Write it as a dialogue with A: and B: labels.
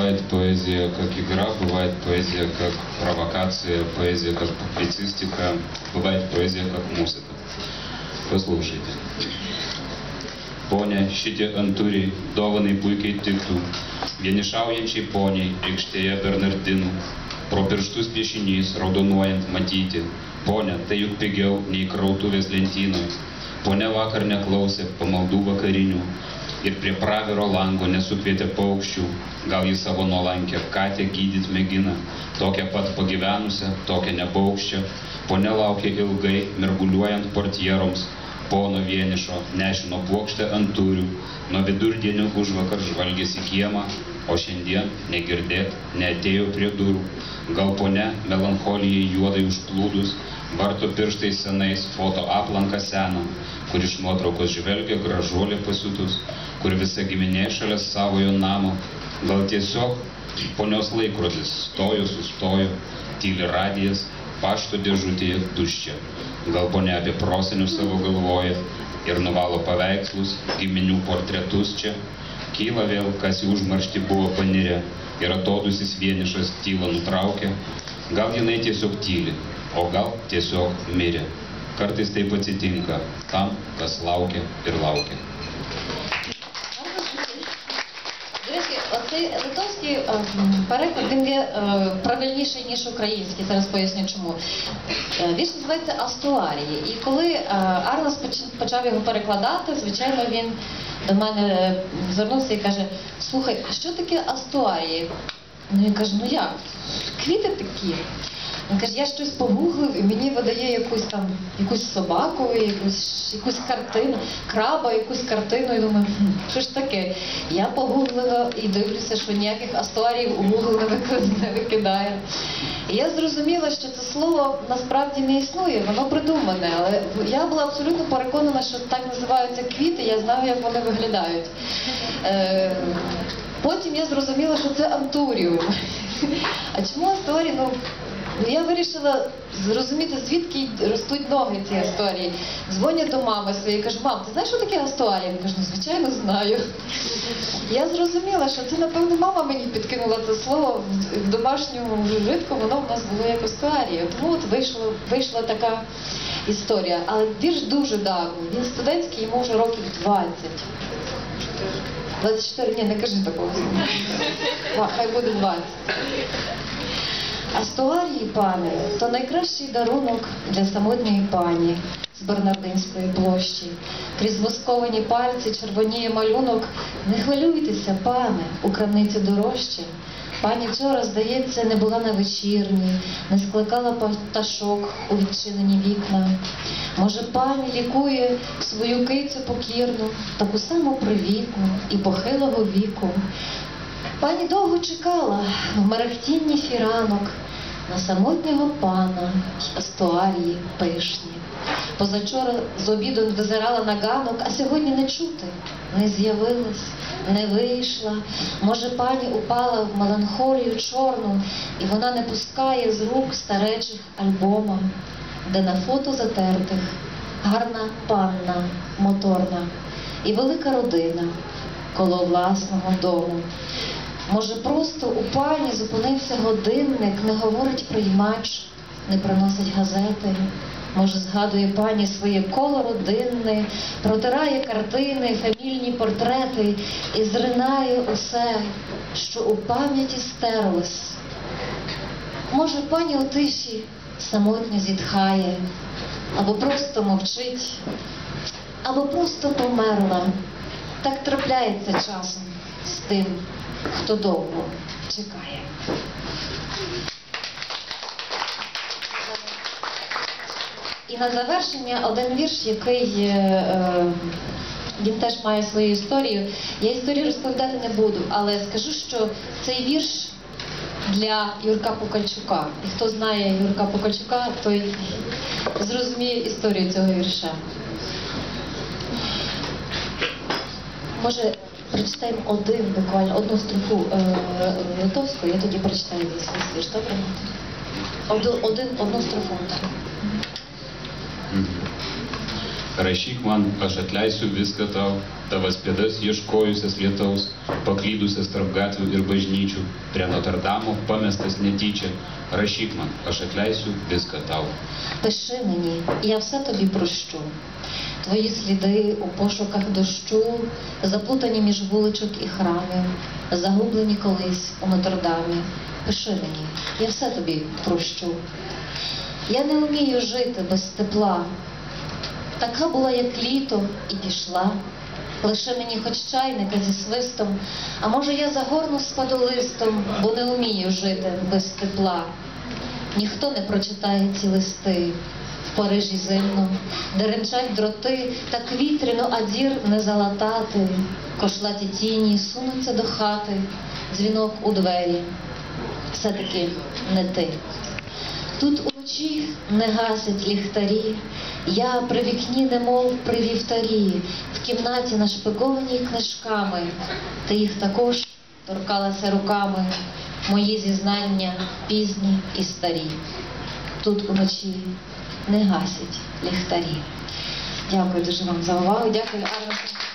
A: Бывает поэзия как игра, бывает поэзия как провокация, поэзия как публицистика, бывает поэзия как музыка. Послушайте. Поня, šitie anturiai, dovanai puikiai tiktų. Vienišaujančiai poniai, aikštėje Bernardinų. Pro pirštus piešinys, raudonuojant matyti. Ponia, tai juk pigiau nei krautuvės lentynoje. Ponia vakar neklausė pamaldų vakarinių ir prie praviro lango nesukvietė paukščių. Gal jį savo nuolankę katę gydyt mėgina, tokią pat pagyvenusią, tokią nepaukščią. Ponia laukė ilgai, mirguliuojant portieroms, pono vienišo, nešino plokštę ant turių, nuo vidurdienio už vakar žvalgėsi kiemą, o šiandien negirdėt, neatėjo prie durų. Gal ponia melancholijai juodai užplūdus, varto pirštais senais foto aplanką seną, kur iš nuotraukos žvelgia gražuolė pasiutus, kur visa giminė šalia savojo namo. Gal tiesiog ponios laikrodis stojo, sustojo, tyli radijas, pašto dėžutėje tuščia. Gal ponia apie prosenius savo galvoja ir nuvalo paveikslus, giminių portretus čia. Kyla vėl, kas į užmaršti buvo panirę ir atodusis vienišas tylą nutraukė. Gal jinai tiesiog tyli, o gal tiesiog mirė. Kartais taip atsitinka tam, kas laukia ir laukia.
B: Оцей литовський е, переклад він є е, правильніший, ніж український. Зараз поясню чому. Е, Вірш називається Астуарії. І коли Арлас почав його перекладати, звичайно, він до мене звернувся і каже: Слухай, а що таке Астуарії? Ну він каже, ну як? Квіти такі. Він каже, я щось погуглив і мені видає якусь там якусь собаку, якусь, якусь картину, краба, якусь картину. І думаю, що ж таке? Я погуглила і дивлюся, що ніяких астуарів у Google не викидає. І я зрозуміла, що це слово насправді не існує, воно придумане. Але я була абсолютно переконана, що так називаються квіти, я знаю, як вони виглядають. Е, Потім я зрозуміла, що це антуріум. А чому астуарі? Ну, Ну, я вирішила зрозуміти, звідки ростуть ноги ці асторії. Дзвоню до мами своєї, кажу, мам, ти знаєш, що таке асторія? Вона каже, ну звичайно знаю. Я зрозуміла, що це, напевно, мама мені підкинула це слово в- домашньому вжитку, воно в нас було як асторія. Тому от вийшло, вийшла така історія. Але вірш дуже давній. Він студентський, йому вже років 20. 24, ні, не кажи такого. Хай буде 20. Астуарії, пане, то найкращий дарунок для самотньої пані з Бернардинської площі. Крізь восковані пальці червоніє малюнок. Не хвилюйтеся, пане, у крамниці дорожче. Пані вчора, здається, не була на вечірні, не скликала пташок у відчинені вікна. Може, пані лікує свою кицю покірну, таку саму привітну і похилого віку. Пані довго чекала в мерехтінні фіранок на самотнього пана й астуарії пишні. Позавчора з обіду визирала на ганок, а сьогодні не чути, не з'явилась, не вийшла. Може, пані упала в меланхолію чорну, і вона не пускає з рук старечих альбома, де на фото затертих гарна панна моторна і велика родина коло власного дому. Може, просто у пані зупинився годинник, не говорить приймач, не приносить газети. Може, згадує пані своє коло родинне, протирає картини, фамільні портрети і зринає усе, що у пам'яті стерлось. Може, пані у тиші самотньо зітхає, або просто мовчить, або просто померла. Так трапляється часом з тим, хто довго чекає. І на завершення один вірш, який е, е, він теж має свою історію. Я історію розповідати не буду, але скажу, що цей вірш для Юрка Покальчука. І хто знає Юрка Покальчука, той зрозуміє історію цього вірша. Може, прочитаємо один, буквально одну строфу е, я тоді прочитаю весь вірш, добре? Один, одну строфу. так.
A: Rašyk man, aš atleisiu viską tau, tavas pėdas ieškojusias lietaus, paklydusias tarp gatvių ir bažnyčių, prie Notrdamo pamestas netyčia. Rašyk man, aš atleisiu viską tau.
B: Пиши мені, я все тобі прощу. Твої сліди у пошуках дощу, заплутані між вуличок і храмів, загублені колись у Нотр-Дамі. Пиши мені, я все тобі прощу. Я не вмію жити без тепла. Така була, як літо, і пішла. Лише мені хоч чайника зі свистом, а може я загорну спаду листом, бо не вмію жити без тепла. Ніхто не прочитає ці листи в Парижі зимно, де ренчать дроти, так вітряно, а дір не залатати. Кошлаті тіні сунуться до хати, дзвінок у двері. Все-таки не ти. Тут уночі не гасять ліхтарі, я при вікні, немов при вівтарі, в кімнаті нашпигованій книжками, ти їх також торкалася руками, мої зізнання пізні і старі. Тут уночі не гасять ліхтарі. Дякую дуже вам за увагу. Дякую.
A: Dėkui.